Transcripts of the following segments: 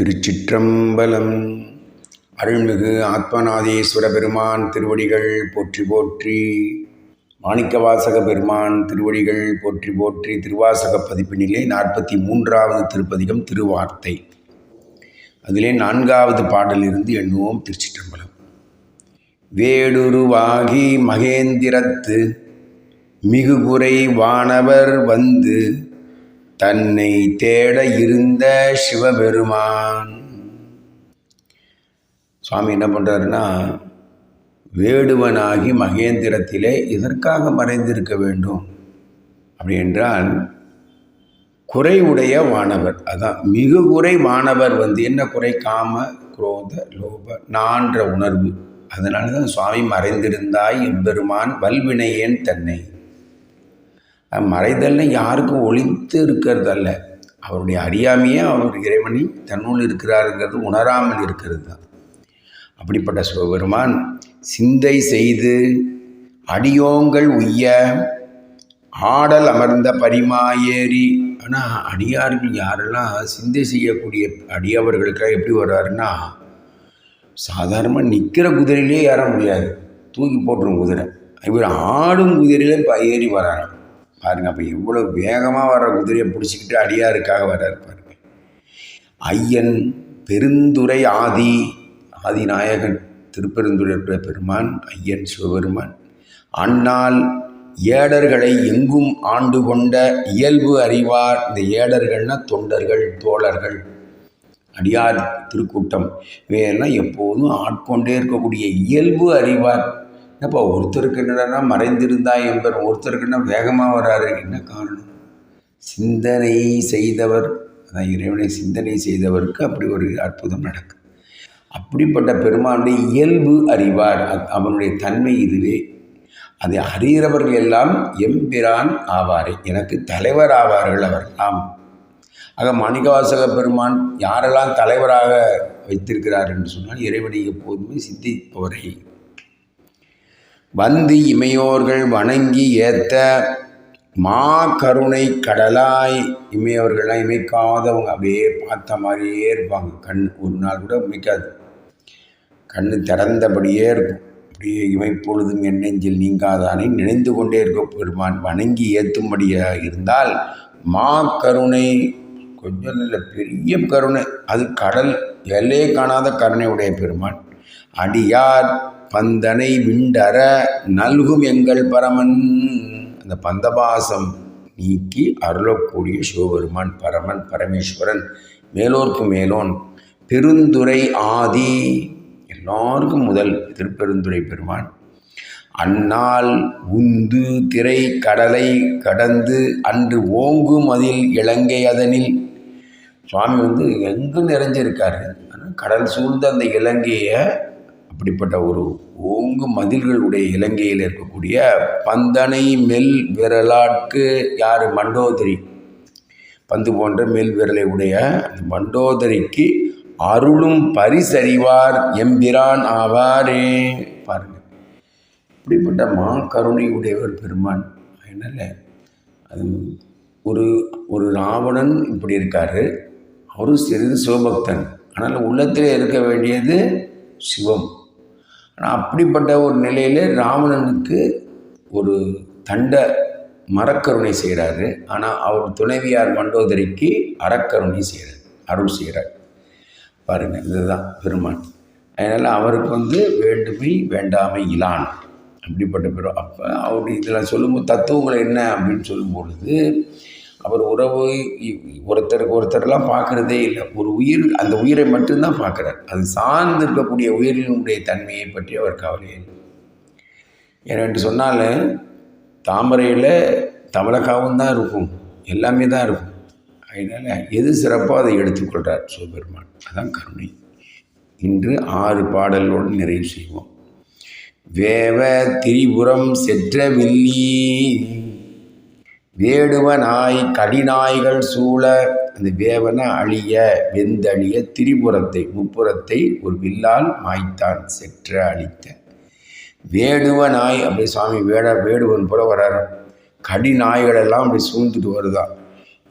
திருச்சிற்றம்பலம். அருள்மிகு ஆத்மநாதீஸ்வர பெருமான் திருவடிகள் போற்றி போற்றி. மாணிக்கவாசக பெருமான் திருவடிகள் போற்றி போற்றி. திருவாசக பதிப்பினிலே நாற்பத்தி மூன்றாவது திருப்பதிகம் திருவார்த்தை. அதிலே நான்காவது பாடலிருந்து எண்ணுவோம் திருச்சிற்றம்பலம். வேடுருவாகி மகேந்திரத்து மிகுகுறை வானவர் வந்து தன்னை தேட இருந்த சிவபெருமான். சுவாமி என்ன பண்ணுறாருன்னா வேடுவனாகி மகேந்திரத்திலே எதற்காக மறைந்திருக்க வேண்டும்? அப்படி என்றால் குறைவுடைய வானவர் அதான் மிகு குறை வானவர் வந்து என்ன குறை? காம குரோத லோப நான்ற உணர்வு. அதனால தான் சுவாமி மறைந்திருந்தாய் எம்பெருமான் வல்வினையேன் தன்னை. மறைதல்னு யாருக்கும் ஒளித்து இருக்கிறதல்ல. அவருடைய அறியாமையே அவர் இறைவனை தன்னுள் இருக்கிறாருங்கிறது உணராமல் இருக்கிறது தான் அப்படிப்பட்ட சிவபெருமான் சிந்தை செய்து அடியோங்கள் உய்ய ஆடல் அமர்ந்த பரிமாயேறி ஆனால் அடியார்கள் யாரெல்லாம் சிந்தை செய்யக்கூடிய அடியவர்களுக்காக எப்படி வர்றாருன்னா சாதாரணமாக நிற்கிற குதிரையிலே ஏற முடியாது. தூக்கி போட்டுரும் குதிரை. இவர் ஆடும் குதிரையிலே ஏறி வராராம். பாருங்கள் அப்போ எவ்வளோ வேகமாக வர குதிரையை பிடிச்சிக்கிட்டு அடியாருக்காக வர்றாரு பாருங்க. ஐயன் பெருந்துரை ஆதி ஆதிநாயகன் திருப்பெருந்துறை பெருமான் ஐயன் சிவபெருமான். அண்ணால் ஏடர்களை எங்கும் ஆண்டு கொண்ட இயல்பு அறிவார். இந்த ஏடர்கள்னால் தொண்டர்கள் தோழர்கள். அடியார் திருக்கூட்டம் இவையெல்லாம் எப்போதும் ஆட்கொண்டே இருக்கக்கூடிய இயல்பு அறிவார். என்னப்பா ஒருத்தருக்கு என்னடா மறைந்திருந்தா என்பர் ஒருத்தருக்கு என்ன வேகமாக வராரு என்ன காரணம்? சிந்தனை செய்தவர் அதான் இறைவனை சிந்தனை செய்தவருக்கு அப்படி ஒரு அற்புதம் நடக்கும் அப்படிப்பட்ட பெருமானுடைய இயல்பு அறிவார். அவனுடைய தன்மை இதுவே. அதை அறிகிறவர்கள் எல்லாம் எம்பிரான் ஆவாரே. எனக்கு தலைவர் ஆவார்கள் அவரெல்லாம் ஆக மாணிக்கவாசக பெருமான் யாரெல்லாம் தலைவராக வைத்திருக்கிறார் என்று சொன்னால் இறைவனை எப்போதுமே சிந்திப்பவரை. வந்து இமையோர்கள் வணங்கி ஏத்த மா கருணை கடலாய் இமையவர்கள்லாம் இமைக்காதவங்க அப்படியே பார்த்த மாதிரியே இருப்பாங்க. கண் ஒரு நாள் கூட இமைக்காது. கண் திறந்தபடியே இருக்கும். அப்படியே இமைப்பொழுதும் எண்ணெஞ்சில் நீங்காதானே நினைந்து கொண்டே இருக்க? பெருமான் வணங்கி ஏற்றும்படியாக இருந்தால் மா கருணை கொஞ்சம் நல்ல பெரிய கருணை. அது கடல் எல்லையே காணாத கருணையுடைய பெருமான். அடியார் பந்தனை விண்டற நல்கும் எங்கள் பரமன். அந்த பந்தபாசம் நீக்கி அருளக்கூடிய சிவபெருமான் பரமன் பரமேஸ்வரன் மேலோர்க்கு மேலோன் பெருந்துரை ஆதி. எல்லாருக்கும் முதல் திருப்பெருந்துரை பெருமான். அந்நாள் உந்து திரை கடலை கடந்து அன்று ஓங்கும் அதில் இலங்கை அதனில். சுவாமி வந்து எங்கும் நிறைஞ்சிருக்காரு? ஆனால் கடல் சூழ்ந்த அந்த இலங்கையை அப்படிப்பட்ட ஒரு ஓங்கு மதில்களுடைய இலங்கையில் இருக்கக்கூடிய பந்தனை மெல் விரலாட்கு யார்? மண்டோதரி. பந்து போன்ற மெல் விரலை உடைய அந்த மண்டோதரிக்கு அருளும் பரிசறிவார் எம்பிரான் ஆவாரே. பாருங்க. இப்படிப்பட்ட மா கருணை உடையவர் பெருமான். அதனால் அது ஒரு ஒரு ராவணன் இப்படி இருக்கார். அவரும் சிறிது சிவபக்தன். ஆனால் உள்ளத்தில் இருக்க வேண்டியது சிவம். அப்படிப்பட்ட ஒரு நிலையில் ராவணனுக்கு ஒரு தண்ட மரக்கருணை செய்கிறாரு. ஆனால் அவர் துணைவியார் மண்டோதரிக்கு அறக்கருணை செய்கிறார் அருள் செய்கிறார். பாருங்கள் இதுதான் பெருமான். அதனால் அவருக்கு வந்து வேண்டுமை வேண்டாமை இலான். அப்படிப்பட்ட பெரும் அப்போ அவர் இதில் சொல்லும்போது தத்துவங்கள் என்ன அப்படின்னு சொல்லும் பொழுது அவர் உறவு ஒருத்தருக்கு ஒருத்தரெல்லாம் பார்க்குறதே இல்லை. ஒரு உயிர் அந்த உயிரை மட்டும்தான் பார்க்குறார். அது சார்ந்து இருக்கக்கூடிய உயிரினுடைய தன்மையை பற்றி அவர் கவலை இல்லை. ஏனென்று சொன்னால் தாமரையில் தமிழகாவும் தான் இருக்கும். எல்லாமே தான் இருக்கும். அதனால் எது சிறப்பாக அதை எடுத்துக்கொள்கிறார் சிவபெருமான். அதான் கருணை. இன்று ஆறு பாடலோடு நிறைவு செய்வோம். வேவ திரிபுரம் செற்ற வில்லி வேடுவனாய் கடிநாய்கள் சூழ அந்த வேவன அழிய வெந்தழிய திரிபுரத்தை முப்புறத்தை ஒரு வில்லால் மாய்த்தான் செற்ற அழித்த வேடுவனாய் அப்படி சுவாமி வேட வேடுவன் போல வர்றார் கடிநாய்களெல்லாம் அப்படி சூழ்ந்துட்டு வருதான்.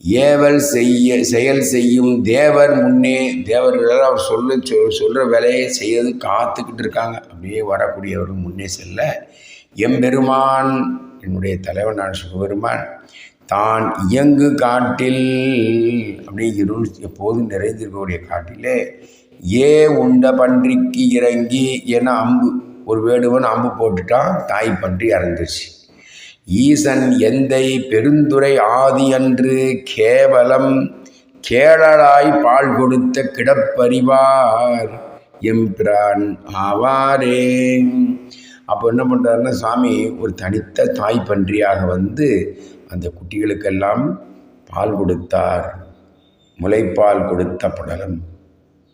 ஏவல் செய்ய செயல் செய்யும் தேவர் முன்னே தேவர்களால் அவர் சொல்ல சொல் சொல்கிற வேலையை செய்யறது காத்துக்கிட்டு இருக்காங்க. அப்படியே வரக்கூடியவர்கள் முன்னே செல்ல எம்பெருமான் என்னுடைய தலைவனார் சிவபெருமான் தான் இயங்கு காட்டில் அப்படியே இருள் எப்போதும் நிறைந்திருக்கக்கூடிய காட்டிலே ஏ உண்ட பன்றிக்கு இறங்கி என அம்பு ஒரு வேடுவன் அம்பு போட்டுட்டான் தாய் பன்றி அறந்துச்சு ஈசன் எந்தை பெருந்துரை ஆதி அன்று கேவலம் கேளலாய் பால் கொடுத்த கிடப்பறிவார் எம்பிரான் ஆவாரே. அப்போ என்ன பண்ணுறாருன்னா சாமி ஒரு தனித்த தாய் பன்றியாக வந்து அந்த குட்டிகளுக்கெல்லாம் பால் கொடுத்தார். முளைப்பால் கொடுத்த படலம்.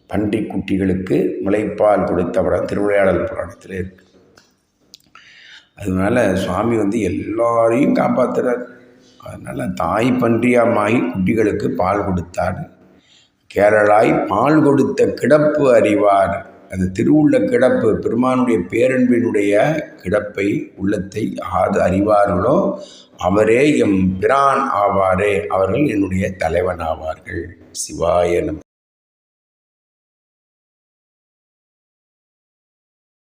பன்றி குட்டிகளுக்கு முளைப்பால் கொடுத்த படம் திருவிளையாடல் புராணத்தில் இருக்கு. அதனால சுவாமி வந்து எல்லாரையும் காப்பாற்றுறார் அதனால் தாய் பன்றியாமாகி குட்டிகளுக்கு பால் கொடுத்தார். கேரளாய் பால் கொடுத்த கிடப்பு அறிவார். அந்த திருவுள்ள கிடப்பு பெருமானுடைய பேரன்பினுடைய கிடப்பை உள்ளத்தை ஆது அறிவார்களோ அவரே எம் பிரான் ஆவாரே. அவர்கள் என்னுடைய தலைவன் ஆவார்கள் சிவாய நம.